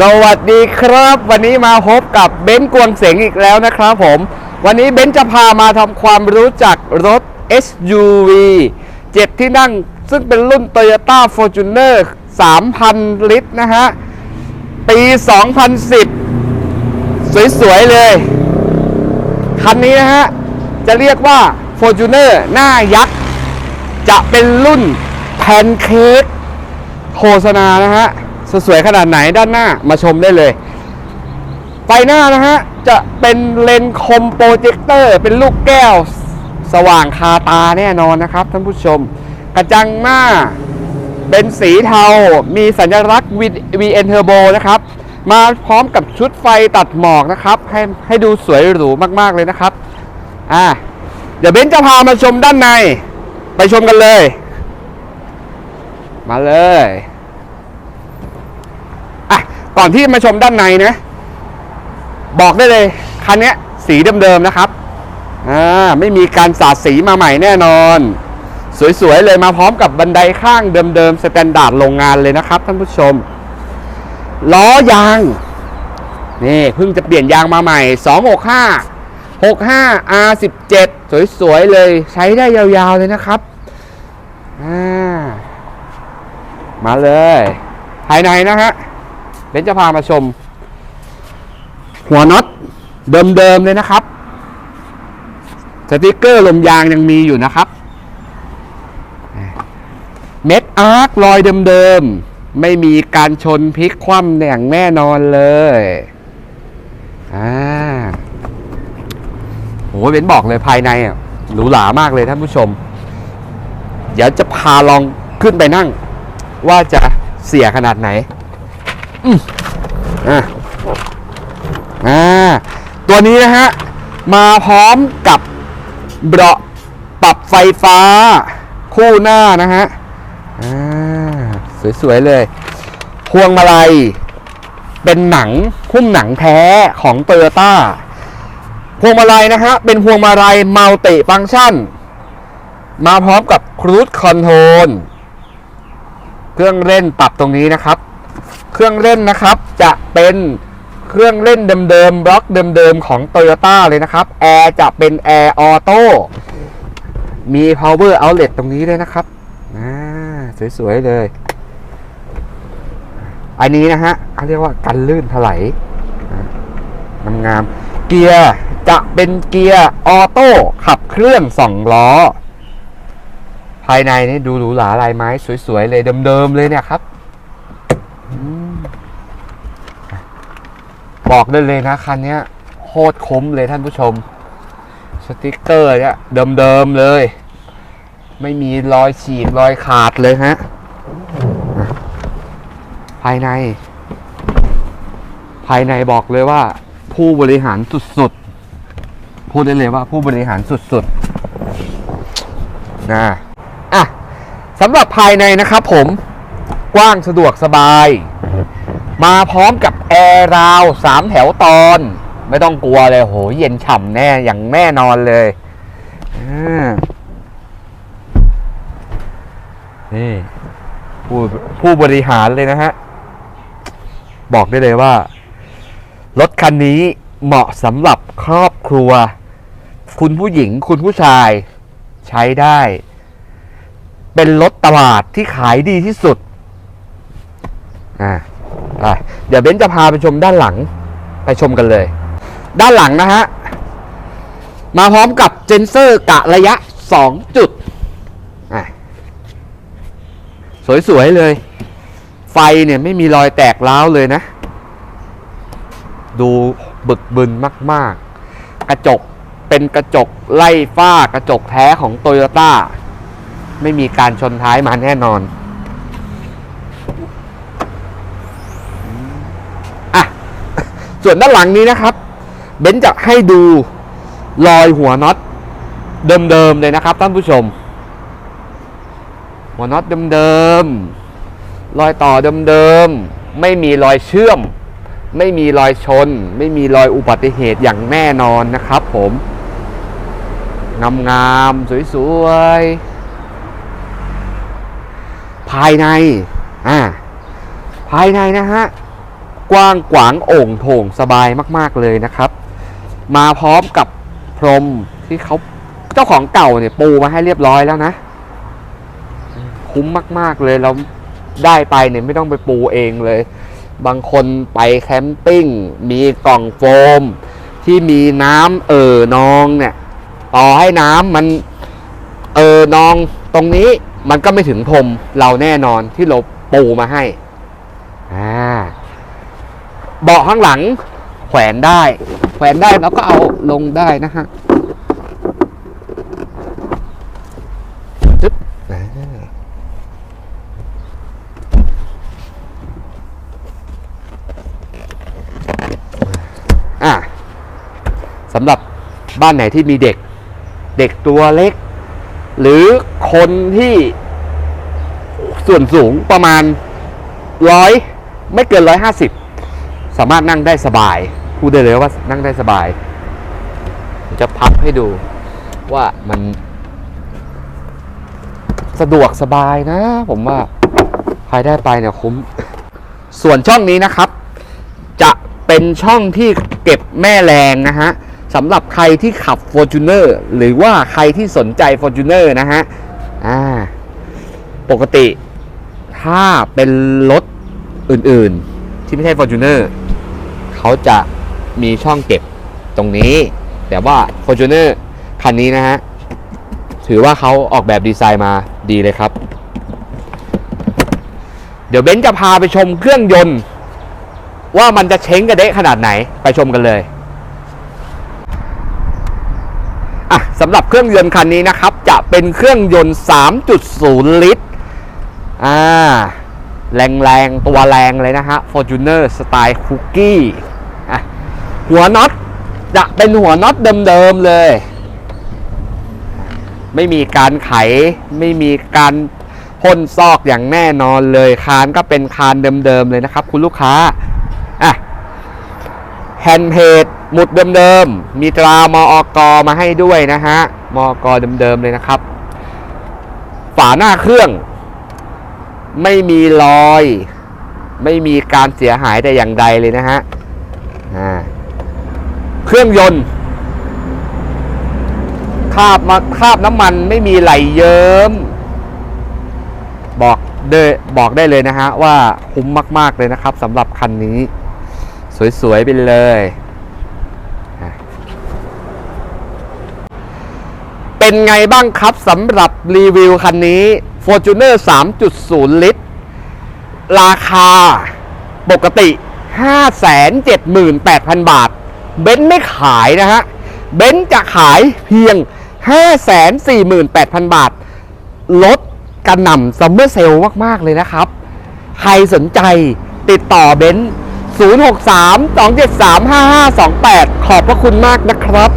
สวัสดีครับ วันนี้มาพบกับเบนซ์กวงเสงอีกแล้วนะครับผม วันนี้เบนซ์จะพามาทำความรู้จักรถ SUV 7 ที่นั่งซึ่งเป็นรุ่น Toyota Fortuner 3,000 ลิตรนะฮะ ปี 2010 สวย ๆ เลย คันนี้นะฮะ จะเรียกว่า Fortuner หน้ายักษ์ จะเป็นรุ่นแพนเค้กโฆษณานะฮะ สวยๆขนาดไหนด้านหน้ามาชมได้เลยไฟหน้านะฮะ จะเป็นเลนส์คมโปรเจคเตอร์เป็นลูกแก้วสว่างคาตาแน่นอนนะครับท่านผู้ชม กระจังหน้าเป็นสีเทา มีสัญลักษณ์ VN Turbo นะครับ มาพร้อมกับชุดไฟตัดหมอกนะครับ ให้ให้ดูสวยหรูมากๆเลยนะครับ อ่าเดี๋ยวเบนจะพามาชมด้านใน ไปชมกันเลย มาเลย ก่อนที่มาชมด้านในนะ บอกได้เลย คันนี้สีเดิมๆนะครับอ่าไม่มีการสาดสีมาใหม่แน่นอน สวยๆเลยมาพร้อมกับบันไดข้างเดิมๆสแตนดาร์ดโรงงานเลยนะครับท่านผู้ชม ล้อยางนี่เพิ่งจะเปลี่ยนยางมาใหม่ 265 65 R17 สวยๆเลยใช้ได้ยาวๆเลยนะครับอ่ามาเลย ภายในนะฮะ บนจะพามาชม หัวน็อตเดิมๆเลยนะครับ สติกเกอร์ลมยางยังมีอยู่นะครับ เม็ดอาร์ครอยเดิมๆ ไม่มีการชนพลิกคว่ำอย่างแน่นอนเลยอ่าโหเบนบอกเลยภายในอะหรูหรามากเลยท่านผู้ชม เดี๋ยวจะพาลองขึ้นไปนั่ง ว่าจะเสียขนาดไหน อืมอ่าอ่าตัวนี้นะฮะ มาพร้อมกับเบาะปรับไฟฟ้าคู่หน้านะฮะอ่าสวยๆเลย พวงมาลัย เป็นหนังหุ้มหนังแท้ของโตโยต้าพวงมาลัยนะฮะ เป็นพวงมาลัยมัลติฟังก์ชัน มาพร้อมกับครู i คอนโทรล เครื่องเล่นปรับตรงนี้นะครับ เครื่องเล่นนะครับ จะเป็นเครื่องเล่นเดิมๆบล็อกเดิมๆของ Toyota เลยนะครับแอร์จะเป็นแอร์ออโต้มี power outlet ตรงนี้เลยนะครับอ่าสวยๆเลย อันนี้นะฮะเขาเรียกว่ากันลื่นถลายงามๆเกียร์จะเป็นเกียร์ออโต้ขับเครื่องสองล้อ ภายในนี่ดูหรูหราลายไม้สวยๆเลยเดิมๆเลยเนี่ยครับอืม บอกได้เลยนะคันนี้โคตรคุ้มเลยท่านผู้ชม สติกเกอร์เนี่ยเดิมๆเลย ไม่มีรอยฉีกรอยขาดเลยฮะภายใน ภายในบอกเลยว่า ผู้บริหารสุดๆพูดได้เลยว่าผู้บริหารสุดๆนะอะสำหรับภายในนะครับผมกว้างสะดวกสบาย มาพร้อมกับแอร์ราวสามแถวตอน ไม่ต้องกลัวเลยโหเย็นฉ่ำแน่อย่างแน่นอนเลยนี่ผู้ผู้บริหารเลยนะฮะ บอกได้เลยว่า รถคันนี้เหมาะสำหรับครอบครัว คุณผู้หญิงคุณผู้ชายใช้ได้ เป็นรถตลาดที่ขายดีที่สุด อ่า่ะเดี๋ยวเบนซ์จะพาไปชมด้านหลังไปชมกันเลย ด้านหลังนะฮะ มาพร้อมกับเจนเซอร์กะระยะ 2 จุด สวย ๆ เลย ไฟเนี่ยไม่มีรอยแตกร้าวเลยนะ ดูบึกบึนมาก ๆ กระจกเป็นกระจกไล่ฝ้ากระจกแท้ของโตโยต้า ไม่มีการชนท้ายมาแน่นอน อะ ส่วนด้านหลังนี้นะครับ เบนจะให้ดูรอยหัวน็อตเดิมๆเลยนะครับท่านผู้ชม หัวน็อตเดิมๆรอยต่อเดิมๆไม่มีรอยเชื่อม ไม่มีรอยชน ไม่มีรอยอุบัติเหตุอย่างแน่นอนนะครับ ผมงามๆสวยๆภายในอ่าภายในนะฮะ กว้างขวางโอ่งโถงสบายมาก ๆเลยนะครับ มาพร้อมกับพรมที่เขาเจ้าของเก่าเนี่ยปูมาให้เรียบร้อยแล้วนะ คุ้มมาก ๆเลยเราได้ไปเนี่ยไม่ต้องไปปูเองเลย บางคนไปแคมปิ้ง มีกล่องโฟม ที่มีน้ำเอ่อนองเนี่ย ต่อให้น้ำมันเอ่อนองตรงนี้มันก็ไม่ถึงพรมเราแน่นอนที่เราปูมาให้ เบาะข้างหลัง แขวนได้ แขวนได้แล้วก็เอาลงได้นะฮะจึ๊บอ่าอะสำหรับบ้านไหนที่มีเด็ก เด็กตัวเล็ก หรือคนที่ส่วนสูงประมาณร้อยไม่เกินร้อยห้าสิบ สามารถนั่งได้สบายพูดได้เลยว่านั่งได้สบาย จะพับให้ดูว่ามัน สะดวกสบายนะ ผมว่าใครได้ไปเนี่ยคุ้ม ส่วนช่องนี้นะครับ จะเป็นช่องที่เก็บแม่แรงนะฮะสำหรับใครที่ขับ Fortuner หรือว่าใครที่สนใจ Fortuner นะฮะอ่าปกติถ้าเป็นรถอื่นๆ ที่ไม่ใช่ Fortuner เขาจะมีช่องเก็บตรงนี้ แต่ว่า Fortuner คันนี้นะฮะ ถือว่าเขาออกแบบดีไซน์มาดีเลยครับ เดี๋ยวเบนซ์จะพาไปชมเครื่องยนต์ ว่ามันจะเช้งกระเดะขนาดไหนไปชมกันเลยอะสำหรับเครื่องยนต์คันนี้นะครับ จะเป็นเครื่องยนต์ 3.0 ลิตรอ่าแรงๆ ตัวแรงเลยนะฮะ Fortuner สไตล์คุกกี้ หัวน็อตจะเป็นหัวน็อตเดิมๆเลย ไม่มีการไข ไม่มีการพ่นซอกอย่างแน่นอนเลย คานก็เป็นคานเดิมๆเลยนะครับ คุณลูกค้าอะแฮนด์เพจหมุดเดิมๆ มีตรามอกมาให้ด้วยนะฮะ มอกเดิมๆเลยนะครับ ฝาหน้าเครื่อง ไม่มีรอย ไม่มีการเสียหายแต่อย่างใดเลยนะฮะ อ่า เครื่องยนต์คาบมาคาบน้ำมันไม่มีไหลเยิ้มบอกเดบอกได้เลยนะฮะว่าคุ้มมาก ๆ เลยนะครับสำหรับคันนี้ สวย ๆ ไปเลย เป็นไงบ้างครับสำหรับรีวิวคันนี้ Fortuner 3.0 ลิตร ราคาปกติ 578,000 บาท เบนซ์ไม่ขายนะฮะ เบนซ์จะขายเพียง 548,000 บาท ลดกระหน่ำซัมเมอร์เซลมาก ๆ เลยนะครับ ใครสนใจติดต่อเบนซ์063 273 5528 ขอบพระคุณมากนะครับ